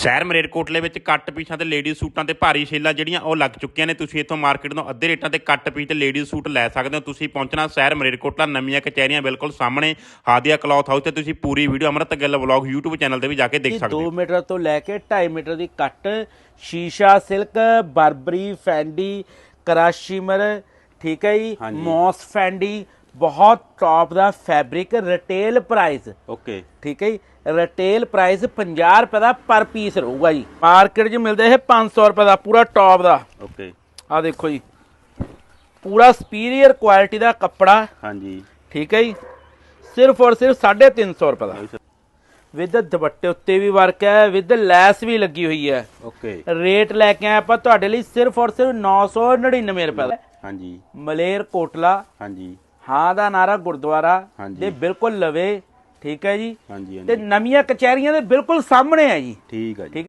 ਸ਼ਹਿਰ ਮਰੇਰਕੋਟਲੇ ਵਿੱਚ ਕੱਟ ਪੀਸਾਂ ਤੇ ਲੇਡੀਜ਼ ਸੂਟਾਂ ਤੇ ਭਾਰੀ ਛੇਲਾਂ ਜਿਹੜੀਆਂ ਉਹ ਲੱਗ ਚੁੱਕੀਆਂ ਨੇ। ਤੁਸੀਂ ਇੱਥੋਂ ਮਾਰਕੀਟ ਤੋਂ ਅੱਧੇ ਰੇਟਾਂ ਤੇ ਕੱਟ ਪੀਸ ਤੇ ਲੇਡੀਜ਼ ਸੂਟ ਲੈ ਸਕਦੇ ਹੋ। ਤੁਸੀਂ ਪਹੁੰਚਣਾ ਸ਼ਹਿਰ ਮਰੇਰਕੋਟਲਾ ਨਵੀਆਂ ਕਚਹਿਰੀਆਂ ਬਿਲਕੁਲ ਸਾਹਮਣੇ ਹਾਦੀਆ ਕਲੌਥ ਹਾਊਸ ਤੇ ਤੁਸੀਂ ਪੂਰੀ ਵੀਡੀਓ ਅਮਰਤ ਗਿੱਲ ਵਲੌਗ YouTube ਚੈਨਲ ਤੇ ਵੀ ਜਾ ਕੇ ਦੇਖ ਸਕਦੇ 2 ਹੋ। ਮੀਟਰ ਤੋਂ ਲੈ ਕੇ 2.5 ਮੀਟਰ ਦੀ ਕੱਟ ਸ਼ੀਸ਼ਾ ਸਿਲਕ ਬਰਬਰੀ ਫੈਂਡੀ ਕਰਾਸ਼ੀਮਰ ਠੀਕ ਹੈ ਜੀ। ਮੌਸ ਫੈਂਡੀ ਬਹੁਤ ਟੌਪ ਦਾ ਫੈਬਰਿਕ ਰਿਟੇਲ ਪ੍ਰਾਈਸ ਓਕੇ ਠੀਕ ਹੈ ਜੀ? ਰਿਟੇਲ ਪ੍ਰਾਈਸ 50 ਰੁਪਏ ਦਾ ਪਰ ਪੀਸ ਰਹੂਗਾ ਜੀ। ਮਾਰਕੀਟ 'ਚ ਮਿਲਦਾ ਇਹ 500 ਰੁਪਏ ਦਾ ਪੂਰਾ ਟੌਪ ਦਾ। ਓਕੇ ਆ ਦੇਖੋ ਜੀ। ਪੂਰਾ ਸੁਪੀਰੀਅਰ ਕੁਆਲਿਟੀ ਦਾ ਕੱਪੜਾ। ਹਾਂਜੀ। ਠੀਕ ਹੈ ਜੀ? ਸਿਰਫ ਔਰ ਸਿਰਫ 350 ਰੁਪਏ ਦਾ। ਵਿਦ ਦੁਪੱਟੇ ਉੱਤੇ ਵੀ ਵਰਕ ਹੈ ਵਿਦ ਲੈਸ ਵੀ ਲੱਗੀ ਹੋਈ ਹੈ। ਓਕੇ ਰੇਟ ਲੈ ਕੇ ਆਏ ਆਪਾਂ ਤੁਹਾਡੇ ਲਈ ਸਿਰਫ ਔਰ ਸਿਰਫ 999 ਰੁਪਏ ਦਾ। ਹਾਂਜੀ। ਮਲੇਰ ਕੋਟਲਾ। ਹਾਂਜੀ। ਹਾਂ ਦਾ ਨਾਰਾ ਗੁਰਦੁਆਰਾ। ਦੇ ਬਿਲਕੁਲ ਲਵੇ ਠੀਕ ਹੈ ਜੀ? ਤੇ ਨਵੀਆਂ ਕਚਹਿਰੀਆਂ ਦੇ ਬਿਲਕੁਲ ਸਾਹਮਣੇ ਹੈ ਜੀ। ਠੀਕ ਹੈ ਜੀ।